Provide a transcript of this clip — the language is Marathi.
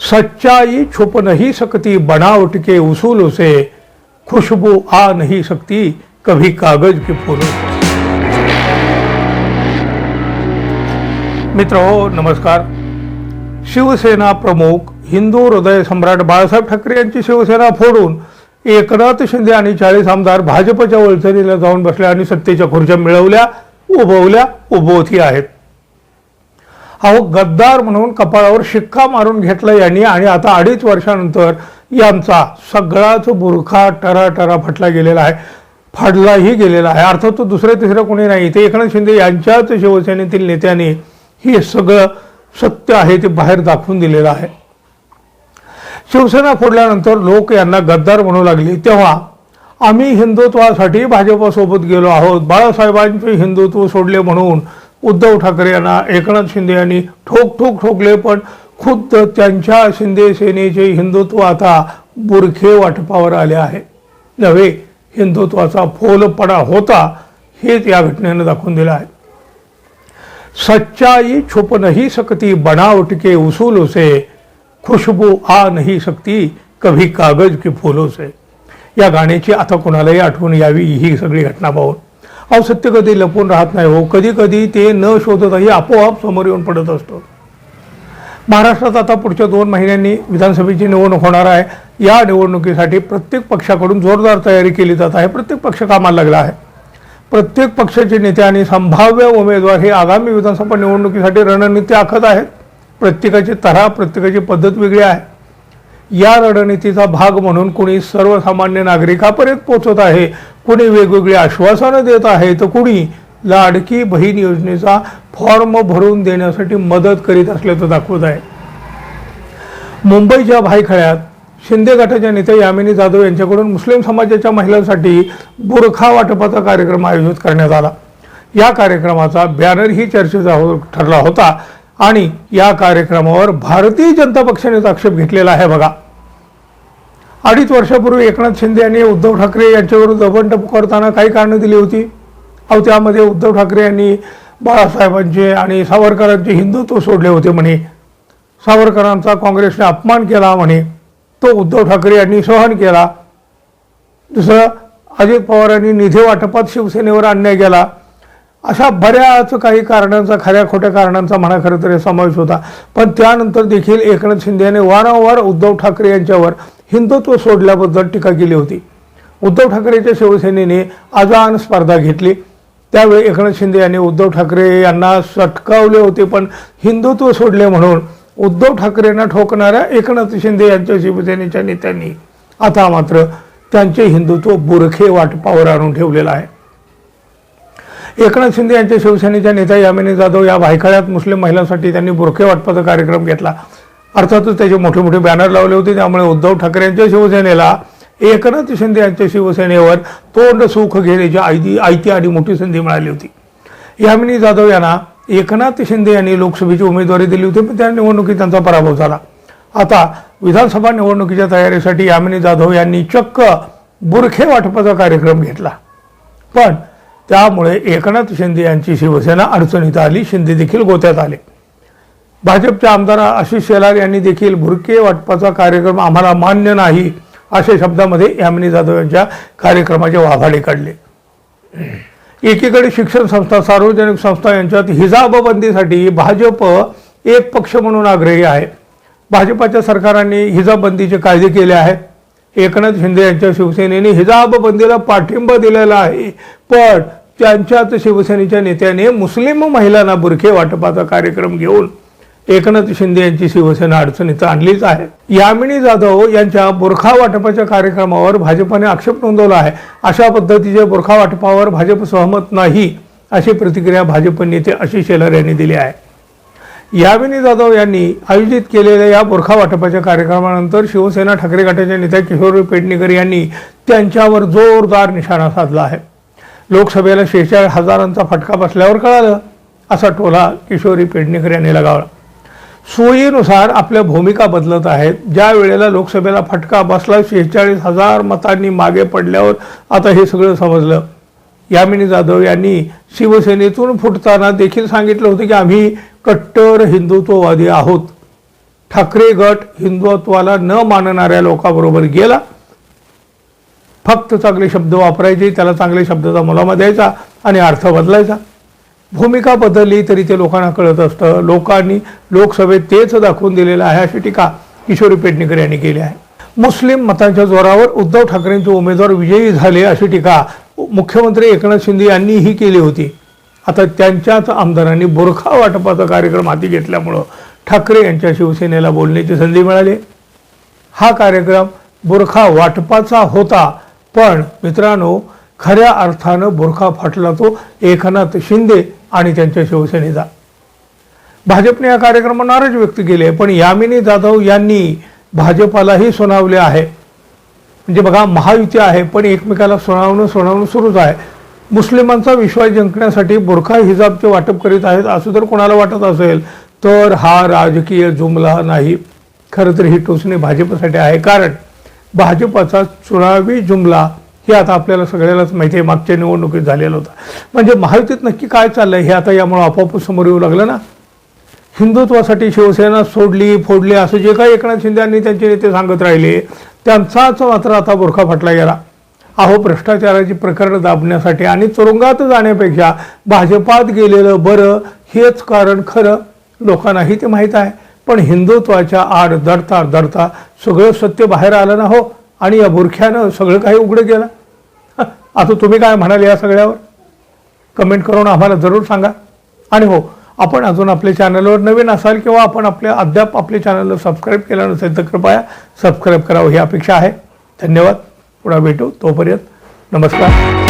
सच्चाई छुप नहीं सकती बनावट के उसूलों से खुशबू आ नहीं सकती कभी कागज के फूलों से। मित्र हो नमस्कार। शिवसेना प्रमुख हिंदू हृदय सम्राट बाळासाहेब ठाकरे यांची शिवसेना फोडून एकनाथ शिंदे आणि चाळीस आमदार भाजपच्या वळचणीला जाऊन बसल्या आणि सत्तेच्या खुर्च्या मिळवल्या उभवल्या उभवती आहेत. अहो गद्दार म्हणून कपाळावर शिक्का मारून घेतला यांनी आणि आता अडीच वर्षानंतर यांचा सगळाच बुरखा टरा टरा फटला गेलेला आहे फाडलाही गेलेला आहे. अर्थात तो दुसरे तिसरं कोणी नाही. ते एकनाथ शिंदे यांच्याच शिवसेनेतील नेत्यांनी हे सगळं सत्य आहे ते बाहेर दाखवून दिलेलं आहे. शिवसेना फोडल्यानंतर लोक यांना गद्दार म्हणू लागले. तेव्हा आम्ही हिंदुत्वासाठी भाजपसोबत गेलो आहोत. बाळासाहेबांचे हिंदुत्व सोडले म्हणून उद्धव ठाकरे यांना एकनाथ शिंदे यांनी ठोक ठोक ठोकले पण खुद्द त्यांच्या शिंदे सेनेचे हिंदुत्व आता बुरखे वाटपावर आले आहे. नव्हे हिंदुत्वाचा फोलपणा होता हेच या घटनेनं दाखवून दिलं आहे. सच्चाई छुप नहीं सकती बनावट के उसूलों से खुशबू आ नहीं सकती कभी कागज के फूलों से. या गाण्याची आता कोणालाही आठवण यावी ही सगळी घटना पाहून. अहो सत्य कधी लपून राहत नाही हो. कधी कधी ते न शोधतही आपोआप समोर येऊन पडत असतो. महाराष्ट्रात आता पुढच्या दोन महिन्यांनी विधानसभेची निवडणूक होणार आहे. या निवडणुकीसाठी प्रत्येक पक्षाकडून जोरदार तयारी केली जात आहे. प्रत्येक पक्ष कामाला लागला आहे. प्रत्येक पक्षाचे नेते आणि संभाव्य उमेदवार हे आगामी विधानसभा निवडणुकीसाठी रणनीती आखत आहेत. प्रत्येकाची तऱ्हा प्रत्येकाची पद्धत वेगळी आहे. या रणनीतीचा भाग म्हणून कुणी सर्वसामान्य नागरिकापर्यंत पोहोचत आहे. कुणी वेगवेगळी आश्वासनं देत आहे तर कुणी लाडकी बहीण योजनेचा फॉर्म भरून देण्यासाठी मदत करीत असल्याचं दाखवत आहे. मुंबईच्या भायखळ्यात शिंदे गटाच्या नेत्या यामिनी जाधव यांच्याकडून मुस्लिम समाजाच्या महिलांसाठी बुरखा वाटपाचा कार्यक्रम आयोजित करण्यात आला. या कार्यक्रमाचा बॅनरही चर्चेचा हो ठरला होता आणि या कार्यक्रमावर भारतीय जनता पक्षाने आक्षेप घेतलेला आहे बघा. अडीच वर्षापूर्वी एकनाथ शिंदे यांनी उद्धव ठाकरे यांच्याविरुद्ध दबंड पुकारताना काही कारणं दिली होती. अहो त्यामध्ये उद्धव ठाकरे यांनी बाळासाहेबांचे आणि सावरकरांचे हिंदुत्व सोडले होते म्हणे. सावरकरांचा काँग्रेसने अपमान केला म्हणे. तो उद्धव ठाकरे यांनी सहन केला. दुसरं अजित पवारांनी निधी वाटपात शिवसेनेवर अन्याय केला. अशा बऱ्याच काही कारणांचा खऱ्या खोट्या कारणांचा म्हणा खरं तर समावेश होता. पण त्यानंतर देखील एकनाथ शिंदे यांनी वारंवार उद्धव ठाकरे यांच्यावर हिंदुत्व सोडल्याबद्दल टीका केली होती. उद्धव ठाकरेच्या शिवसेनेने आजान स्पर्धा घेतली. त्यावेळी एकनाथ शिंदे यांनी उद्धव ठाकरे यांना सटकावले होते पण हिंदुत्व सोडले म्हणून उद्धव ठाकरेंना ठोकणाऱ्या एकनाथ शिंदे यांच्या शिवसेनेच्या नेत्यांनी आता मात्र त्यांचे हिंदुत्व बुरखे वाटपावर आणून ठेवलेलं आहे. एकनाथ शिंदे यांच्या शिवसेनेच्या नेत्या यामिनी जाधव या भायखळ्यात मुस्लिम महिलांसाठी त्यांनी बुरखे वाटपाचा कार्यक्रम घेतला. अर्थातच त्याचे मोठे मोठे बॅनर लावले होते त्यामुळे उद्धव ठाकरे यांच्या शिवसेनेला एकनाथ शिंदे यांच्या शिवसेनेवर तोंड सुख घेण्याची आयती आयती आणि मोठी संधी मिळाली होती. यामिनी जाधव यांना एकनाथ शिंदे यांनी लोकसभेची उमेदवारी दिली होती पण त्या निवडणुकीत त्यांचा पराभव झाला. आता विधानसभा निवडणुकीच्या तयारीसाठी यामिनी जाधव यांनी चक्क बुरखे वाटपाचा कार्यक्रम घेतला. पण त्यामुळे एकनाथ शिंदे यांची शिवसेना अडचणीत आली शिंदे देखील गोत्यात आले. भाजपचे आमदार आशिष शेलार यांनी देखील भुरके वाटपाचा कार्यक्रम आम्हाला मान्य नाही अशा शब्दामध्ये यामिनी जाधव यांच्या कार्यक्रमाचे वाभाडे काढले. एकीकडे शिक्षण संस्था सार्वजनिक संस्था यांच्यात हिजाबबंदीसाठी भाजप एक पक्ष म्हणून आग्रही आहे. भाजपाच्या सरकारांनी हिजाबबंदीचे कायदे केले आहेत. एकनाथ शिंदे यांच्या शिवसेनेने हिजाबबंदीला पाठिंबा दिलेला आहे. पण त्यांच्याच शिवसेनेच्या नेत्याने मुस्लिम महिलांना बुरखे वाटपाचा कार्यक्रम घेऊन एकनाथ शिंदे यांची शिवसेना अडचणीत आणलीच आहे. यामिनी जाधव यांच्या बुरखा वाटपाच्या कार्यक्रमावर भाजपाने आक्षेप नोंदवला आहे. अशा पद्धतीच्या बुरखा वाटपावर भाजप सहमत नाही अशी प्रतिक्रिया भाजप नेते आशिष शेलार यांनी दिली आहे. यामिनी जाधव यांनी आयोजित केलेल्या या बुरखा वाटपाच्या कार्यक्रमानंतर शिवसेना ठाकरे गटाच्या नेत्या किशोरी पेडणेकर यांनी त्यांच्यावर जोरदार निशाणा साधला आहे. लोकसभेला शेहेचाळीस हजारांचा फटका बसल्यावर कळालं असा टोला किशोरी पेडणेकर यांनी लगावला. सोयीनुसार आपल्या भूमिका बदलत आहेत. ज्या वेळेला लोकसभेला फटका बसला शेहेचाळीस हजार मतांनी मागे पडल्यावर आता हे सगळं समजलं. यामिनी जाधव यांनी शिवसेनेतून फुटताना देखील सांगितलं होतं की आम्ही कट्टर हिंदुत्ववादी आहोत. ठाकरे गट हिंदुत्वाला न मानणाऱ्या लोकांबरोबर गेला. फक्त चांगले शब्द वापरायचे त्याला चांगले शब्दाचा मुलामा द्यायचा आणि अर्थ बदलायचा. भूमिका बदलली तरी ते लोकांना कळत असतं. लोकांनी लोकसभेत तेच दाखवून दिलेलं आहे अशी टीका किशोरी पेडणेकर यांनी केली आहे. मुस्लिम मतांच्या जोरावर उद्धव ठाकरेंचे उमेदवार विजयी झाले अशी टीका मुख्यमंत्री एकनाथ शिंदे यांनीही केली होती. आता त्यांच्याच आमदारांनी बुरखा वाटपाचा कार्यक्रम हाती घेतल्यामुळं ठाकरे यांच्या शिवसेनेला बोलण्याची संधी मिळाली. हा कार्यक्रम बुरखा वाटपाचा होता पण मित्रांनो खऱ्या अर्थानं बुरखा फाटला तो एकनाथ शिंदे आणि त्यांच्या शिवसेनेचा. भाजपने या कार्यक्रमात नाराज व्यक्त केले पण यामिनी जाधव यांनी भाजपालाही सुनावले आहे. म्हणजे बघा महायुती आहे पण एकमेकाला सुनावणं सुनावणं सुरूच आहे. मुस्लिमांचा विश्वास जिंकण्यासाठी बुरखा हिजाबचे वाटप करीत आहेत असं जर कोणाला वाटत असेल तर हा राजकीय जुमला नाही. खरं तर ही टोचणी भाजपसाठी आहे कारण भाजपचा चुनावी जुमला हे आता आपल्याला सगळ्यालाच माहिती आहे मागच्या निवडणुकीत झालेलं होतं. म्हणजे महायुतीत नक्की काय चाललंय हे आता यामुळे आपोआप समोर येऊ लागलं ना? हिंदुत्वासाठी शिवसेना सोडली फोडली असं जे काही एकनाथ शिंदे यांनी त्यांचे नेते सांगत राहिले त्यांचाच मात्र आता बुरखा फाटला गेला. अहो भ्रष्टाचाराची प्रकरणं दाबण्यासाठी आणि तुरुंगात जाण्यापेक्षा भाजपात गेलेलं बरं हेच कारण खरं लोकांनाही ते माहीत आहे. पण हिंदुत्वाच्या आड दडता दडता सगळं सत्य बाहेर आलं ना हो? आणि या बुरख्यानं सगळं काही उघडं केलं. आता तुम्ही काय म्हणाल या सगळ्यावर? कमेंट करून आम्हाला जरूर सांगा. आणि हो आपण अजून आपल्या चॅनलवर नवीन असाल किंवा आपण आपल्या अद्याप आपल्या चॅनलला सबस्क्राईब केलं नसेल तर कृपया सबस्क्राईब करावं ही अपेक्षा आहे. धन्यवाद. पुन्हा भेटू तोपर्यंत नमस्कार.